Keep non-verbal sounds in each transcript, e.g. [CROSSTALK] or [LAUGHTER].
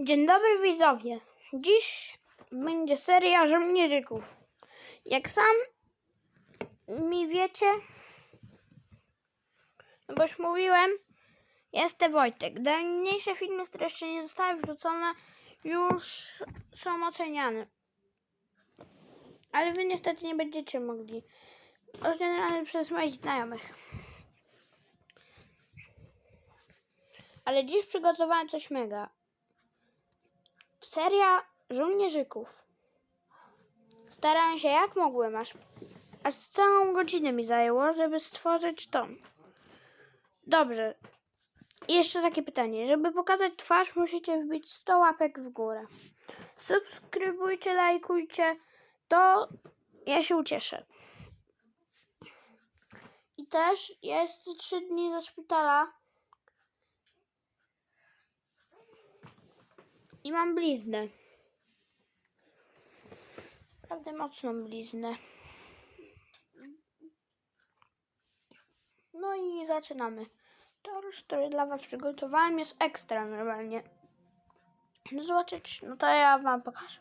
Dzień dobry widzowie. Dziś będzie seria żołnierzyków. Jak sam mi wiecie, no bo już mówiłem, jestem Wojtek. Dawniejsze filmy, które jeszcze nie zostały wrzucone, już są oceniane. Ale wy niestety nie będziecie mogli. Oceniane przez moich znajomych. Ale dziś przygotowałem coś mega. Seria żołnierzyków. Starałem się jak mogłem, aż, aż całą godzinę mi zajęło, żeby stworzyć to. Dobrze. I jeszcze takie pytanie. Żeby pokazać twarz, musicie wbić 100 łapek w górę. Subskrybujcie, lajkujcie. To ja się ucieszę. I też jest 3 dni ze szpitala. I mam bliznę. Naprawdę mocną bliznę. No i zaczynamy. Torus, który dla Was przygotowałem, jest ekstra normalnie. No zobaczyć, no to ja Wam pokażę.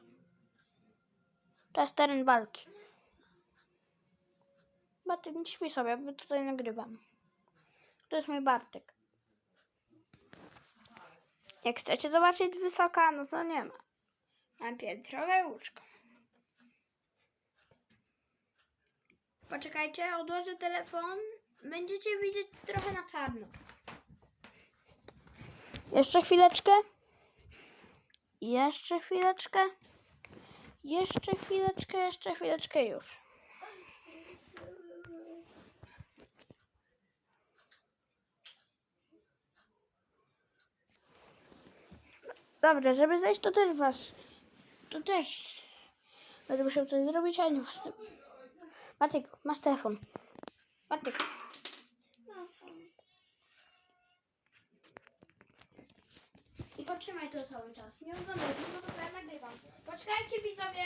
To jest teren walki. Bartek, nie śpi sobie, bo tutaj nagrywam. To jest mój Bartek. Jak chcecie zobaczyć wysoka, no to nie ma. Mam piętrowe łóżko. Poczekajcie, odłożę telefon. Będziecie widzieć trochę na czarno. Jeszcze chwileczkę. Jeszcze chwileczkę. Jeszcze chwileczkę, jeszcze chwileczkę już. Dobrze, żeby zejść, to też was. To też. Będę musiał coś zrobić, ale nie ważne. Matyk, masz telefon. Matyk. I potrzymaj to cały czas. Nie oglądaj, no to ja nagrywam. Poczekajcie widzowie.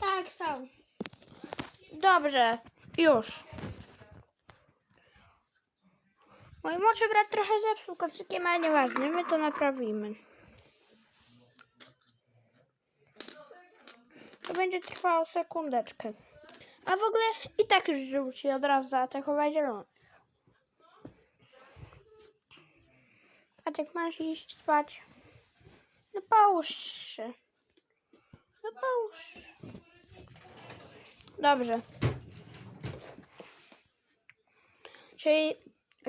Tak, stał. Dobrze, już. Mój młodszy brat trochę zepsuł kocykiem, ale nieważne, my to naprawimy. To będzie trwało sekundeczkę. A w ogóle i tak już rzuci od razu zaatakować zielony. A tak masz iść spać. No połóż się. No połóż. Dobrze. Czyli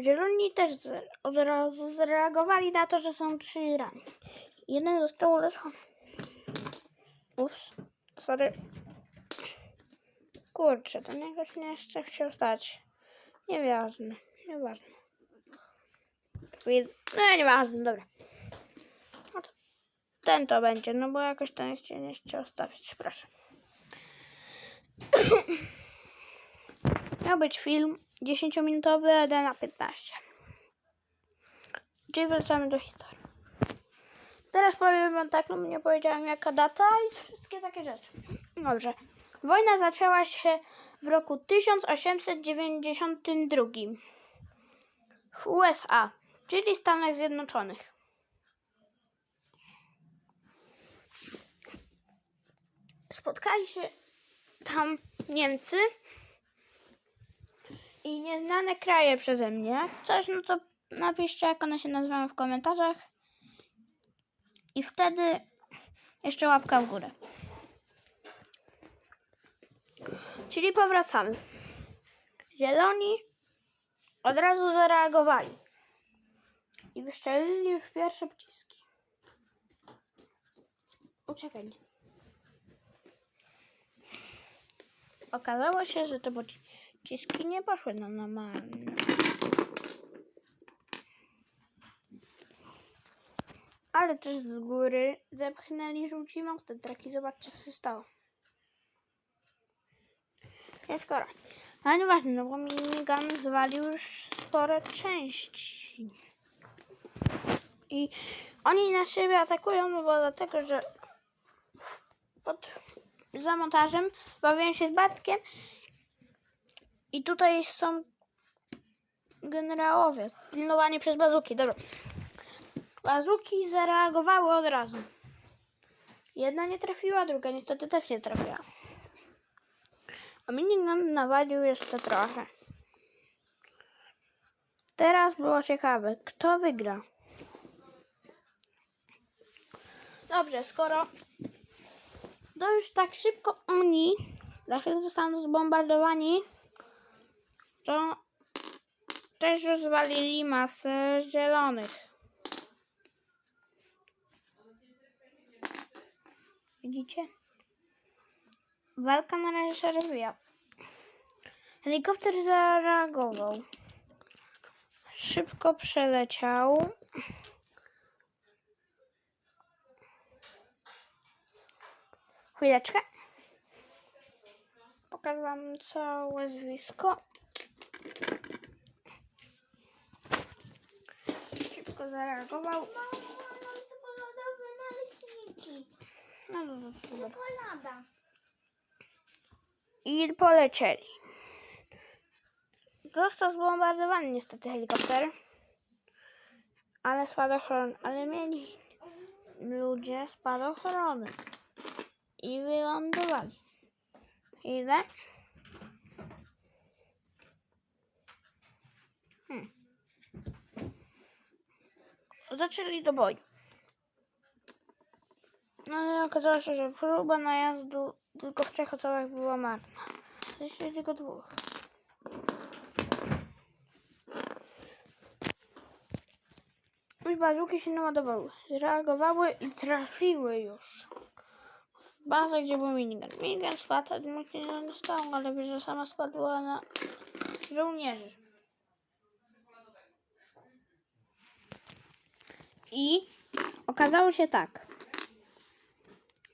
zieloni też od razu zareagowali na to, że są trzy rany. Jeden został uleczony. Ups, sorry. Kurczę, ten jakoś nie jeszcze chciał stać. Nieważne, nieważne. No nieważne, dobra. No to ten to będzie, no bo jakoś ten jeszcze nie chciał stawić, proszę. [COUGHS] Miał być film 10-minutowy, ale na 15. Czyli wracamy do historii. Teraz powiem wam tak, no nie powiedziałam jaka data i wszystkie takie rzeczy. Dobrze. Wojna zaczęła się w roku 1892 w USA, czyli Stanach Zjednoczonych. Spotkali się tam Niemcy i nieznane kraje przeze mnie. Coś, no to napiszcie, jak one się nazywają w komentarzach. I wtedy jeszcze łapka w górę. Czyli powracamy. Zieloni od razu zareagowali. I wyszczelili już pierwsze pociski. Uciekaj. Okazało się, że te pociski nie poszły na normalne. Ale też z góry zepchnęli żółci mosty traki. Zobaczcie, co się stało. Ciężko raz. Ale nieważne, no bo minigun zwalił już spore części. I oni na siebie atakują, no bo dlatego, że pod za montażem bawiłem się z Batkiem I tutaj są generałowie. Pilnowanie przez bazuki. Dobra. Bazuki zareagowały od razu. Jedna nie trafiła, druga niestety też nie trafiła. A minigun nawalił jeszcze trochę. Teraz było ciekawe, kto wygra. Dobrze, skoro to już tak szybko oni za chwilę zostaną zbombardowani, to też rozwalili masę zielonych. Widzicie? Walka na razie się rozwija. Helikopter zareagował. Szybko przeleciał. Chwileczkę. Pokażę wam całe zwisko. Szybko zareagował. Czekolada. I polecieli. Został zbombardowany niestety helikopter. Ale spadochron, ale mieli ludzie spadochrony. I wylądowali. Ile? Hmm. Zaczęli do boju. No ale okazało się, że próba najazdu tylko w trzech osobach była marna. Jeszcze tylko dwóch. Już bazuki się naładowały. Zreagowały i trafiły już. W bazę, gdzie był minigun. Minigun spadł, a nie zostało, ale sama spadła na żołnierzy. I okazało się tak.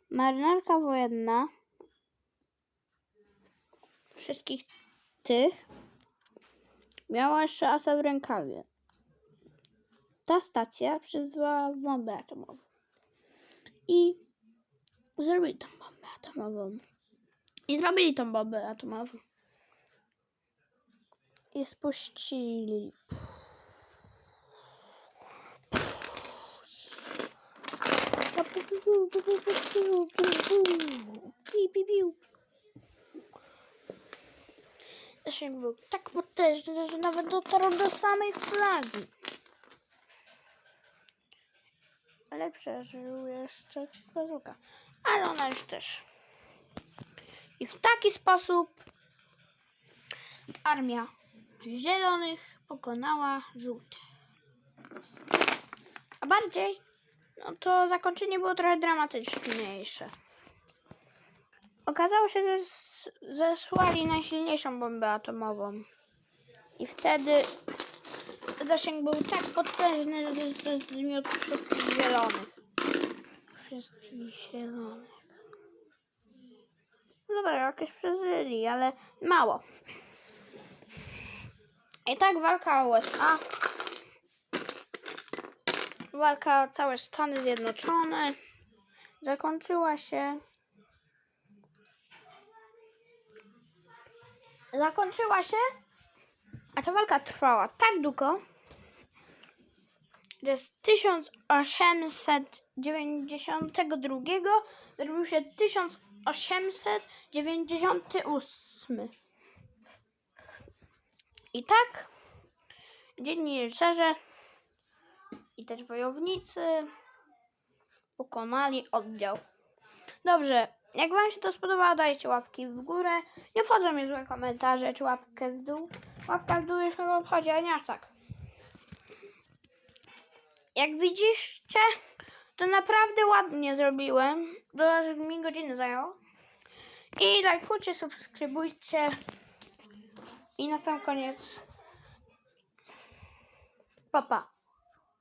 Marynarka wojenna wszystkich tych miała jeszcze asa w rękawie. Ta stacja przyzwała bombę atomową. I zrobili tą bombę atomową. I zrobili tą bombę atomową. I spuścili. Piu, Zasięg był tak potężny, że nawet dotarł do samej flagi. Ale przeżył jeszcze bazuka. Ale ona już też. I w taki sposób armia zielonych pokonała żółtych. A bardziej, no to zakończenie było trochę dramatyczniejsze. Okazało się, że zesłali najsilniejszą bombę atomową. I wtedy zasięg był tak potężny, że zmiótł wszystkich zielonych. Wszystkich zielonych. No dobra, jakieś przeżyli, ale mało. I tak walka USA. Walka o całe Stany Zjednoczone. Zakończyła się. Zakończyła się, a ta walka trwała tak długo, że z 1892 zrobił się 1898. I tak dzienni rycerze i też wojownicy pokonali oddział. Dobrze, jak Wam się to spodobało, dajcie łapki w górę. Nie obchodzą mnie złe komentarze czy łapkę w dół. Łapka w dół już mnie obchodzi, ale nie aż tak. Jak widzicie, to naprawdę ładnie zrobiłem. Doda, że mi godziny zajęło. I lajkujcie, subskrybujcie. I na sam koniec. Pa, pa.